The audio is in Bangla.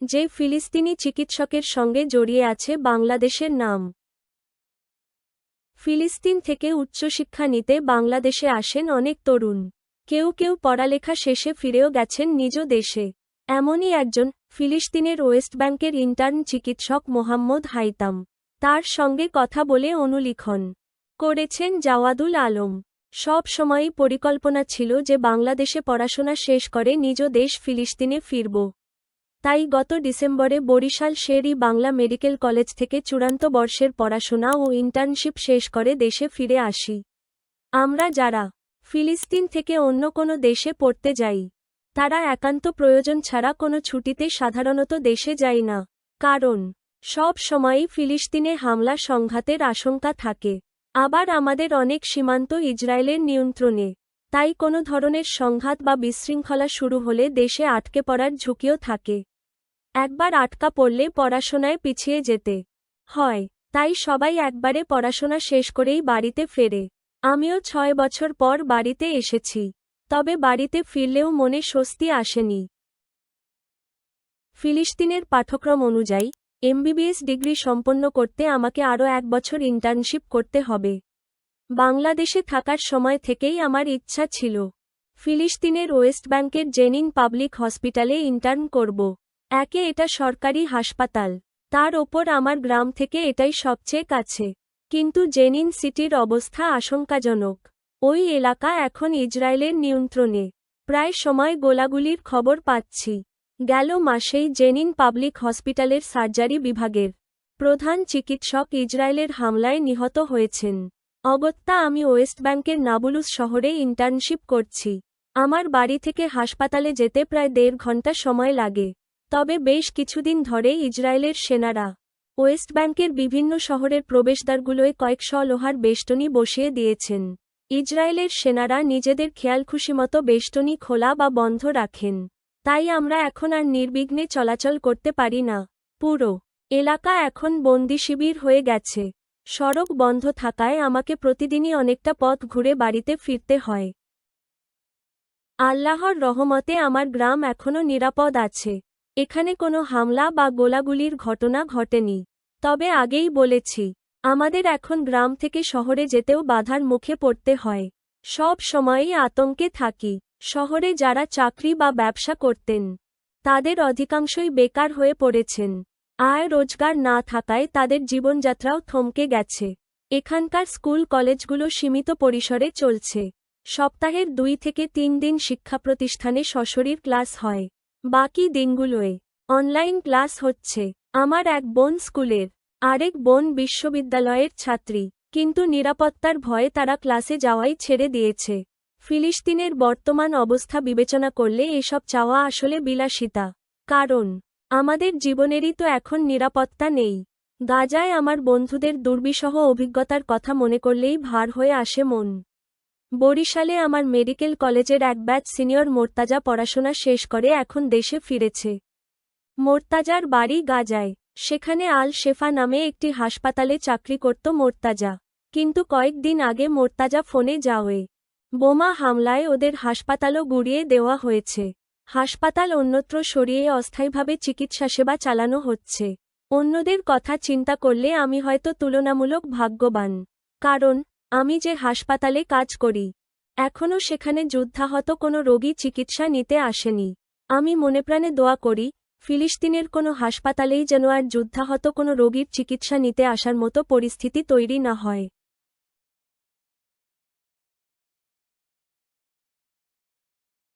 যে ফিলিস্তিনি চিকিৎসকের সঙ্গে জড়িয়ে আছে বাংলাদেশের নাম। ফিলিস্তিন থেকে উচ্চশিক্ষা নিতে বাংলাদেশে আসেন অনেক তরুণ। কেউ কেউ পড়ালেখা শেষে ফিরেও গেছেন নিজ দেশে। এমনই একজন ফিলিস্তিনের ওয়েস্ট ব্যাংকের ইন্টার্ন চিকিৎসক মোহাম্মদ হাইতাম। তার সঙ্গে কথা বলে অনুলিখন করেছেন জাওয়াদুল আলম। সব সময়ই পরিকল্পনা ছিল যে বাংলাদেশে পড়াশোনা শেষ করে নিজ দেশ ফিলিস্তিনে ফিরব। তাই গত ডিসেম্বরে বরিশাল শেরি বাংলা মেডিকেল কলেজ থেকে চূড়ান্ত বর্ষের পড়াশোনা ও ইন্টার্নশিপ শেষ করে দেশে ফিরে আসি। আমরা যারা ফিলিস্তিন থেকে অন্য কোনো দেশে পড়তে যাই, তারা একান্ত প্রয়োজন ছাড়া কোনো ছুটিতে সাধারণত দেশে যাই না। কারণ, সব সময়ই ফিলিস্তিনে হামলা সংঘাতের আশঙ্কা থাকে। আবার আমাদের অনেক সীমান্ত ইসরায়েলের নিয়ন্ত্রণে। তাই কোনো ধরনের সংঘাত বা বিশৃঙ্খলা শুরু হলে দেশে আটকে পড়ার ঝুঁকিও থাকে। একবার আটকা পড়লে পড়াশোনায় পিছিয়ে যেতে হয়, তাই সবাই একবারে পড়াশোনা শেষ করেই বাড়িতে ফেরে। আমিও ছয় বছর পর বাড়িতে এসেছি, তবে বাড়িতে ফিরলেও মনে স্বস্তি আসেনি। ফিলিস্তিনের পাঠক্রম অনুযায়ী, এমবিবিএস ডিগ্রি সম্পন্ন করতে আমাকে আরও এক বছর ইন্টার্নশিপ করতে হবে। বাংলাদেশে থাকার সময় থেকেই আমার ইচ্ছা ছিল, ফিলিস্তিনের ওয়েস্ট ব্যাংকের জেনিন পাবলিক হসপিটালে ইন্টার্ন করব। একে এটা সরকারি হাসপাতাল, তার ওপর আমার গ্রাম থেকে এটাই সবচেয়ে কাছে। কিন্তু জেনিন সিটির অবস্থা আশঙ্কাজনক। ওই এলাকা এখন ইসরায়েলের নিয়ন্ত্রণে। প্রায় সময় গোলাগুলির খবর পাচ্ছি। গেল মাসেই জেনিন পাবলিক হসপিটালের সার্জারি বিভাগের প্রধান চিকিৎসক ইসরায়েলের হামলায় নিহত হয়েছেন। অগত্যা আমি ওয়েস্ট ব্যাংকের নাবুলুস শহরে ইন্টার্নশিপ করছি। আমার বাড়ি থেকে হাসপাতালে যেতে প্রায় দেড় ঘণ্টা সময় লাগে। তবে বেশ কিছুদিন ধরে ইসরায়েলের সেনারা ওয়েস্ট ব্যাংকের বিভিন্ন শহরের প্রবেশদ্বারগুলোয় কয়েকশ লোহার বেষ্টনী বসিয়ে দিয়েছেন। ইসরায়েলের সেনারা নিজেদের খেয়ালখুশিমতো বেষ্টনী খোলা বা বন্ধ রাখেন। তাই আমরা এখন আর নির্বিঘ্নে চলাচল করতে পারি না। পুরো এলাকা এখন বন্দি শিবির হয়ে গেছে। সড়ক বন্ধ থাকায় আমাকে প্রতিদিনই অনেকটা পথ ঘুরে বাড়িতে ফিরতে হয়। আল্লাহর রহমতে আমার গ্রাম এখনও নিরাপদ আছে। এখানে কোনো হামলা বা গোলাগুলির ঘটনা ঘটেনি। তবে আগেই বলেছি, আমাদের এখন গ্রাম থেকে শহরে যেতেও বাধার মুখে পড়তে হয়। সব সময়ই আতঙ্কে থাকি, শহরে যারা চাকরি বা ব্যবসা করতেন, তাদের অধিকাংশই বেকার হয়ে পড়েছেন। আয় রোজগার না থাকায় তাদের জীবনযাত্রাও থমকে গেছে। এখানকার স্কুল কলেজগুলো সীমিত পরিসরে চলছে। সপ্তাহের দুই থেকে তিন দিন শিক্ষা প্রতিষ্ঠানে সশরীর ক্লাস হয়। বাকি দিনগুলোয় অনলাইন ক্লাস হচ্ছে। আমার এক বোন স্কুলের, আরেক বোন বিশ্ববিদ্যালয়ের ছাত্রী, কিন্তু নিরাপত্তার ভয়ে তারা ক্লাসে যাওয়াই ছেড়ে দিয়েছে। ফিলিস্তিনের বর্তমান অবস্থা বিবেচনা করলে এসব চাওয়া আসলে বিলাসিতা। কারণ আমাদের জীবনেরই তো এখন নিরাপত্তা নেই। গাজায় আমার বন্ধুদের দুর্বিষহ অভিজ্ঞতার কথা মনে করলেই ভার হয়ে আসে মন। বরিশালে আমার মেডিকেল কলেজের এক ব্যাচ সিনিয়র মোর্তাজা পড়াশোনা শেষ করে এখন দেশে ফিরেছে। মোর্তাজার বাড়ি গাজায়। সেখানে আল শেফা নামে একটি হাসপাতালে চাকরি করত মোর্তাজা। কিন্তু কয়েকদিন আগে মোর্তাজা ফোনে যাওয়ে। বোমা হামলায় ওদের হাসপাতালও গুড়িয়ে দেওয়া হয়েছে। হাসপাতাল অন্যত্র সরিয়ে অস্থায়ীভাবে চিকিৎসা সেবা চালানো হচ্ছে। অন্যদের কথা চিন্তা করলে আমি হয়তো তুলনামূলক ভাগ্যবান। কারণ, আমি যে হাসপাতালে কাজ করি এখনও সেখানে যুদ্ধাহত কোনো রোগী চিকিৎসা নিতে আসেনি। আমি মনেপ্রাণে দোয়া করি, ফিলিস্তিনের কোনো হাসপাতালেই যেন আর যুদ্ধাহত কোনো রোগীর চিকিৎসা নিতে আসার মতো পরিস্থিতি তৈরি না হয়।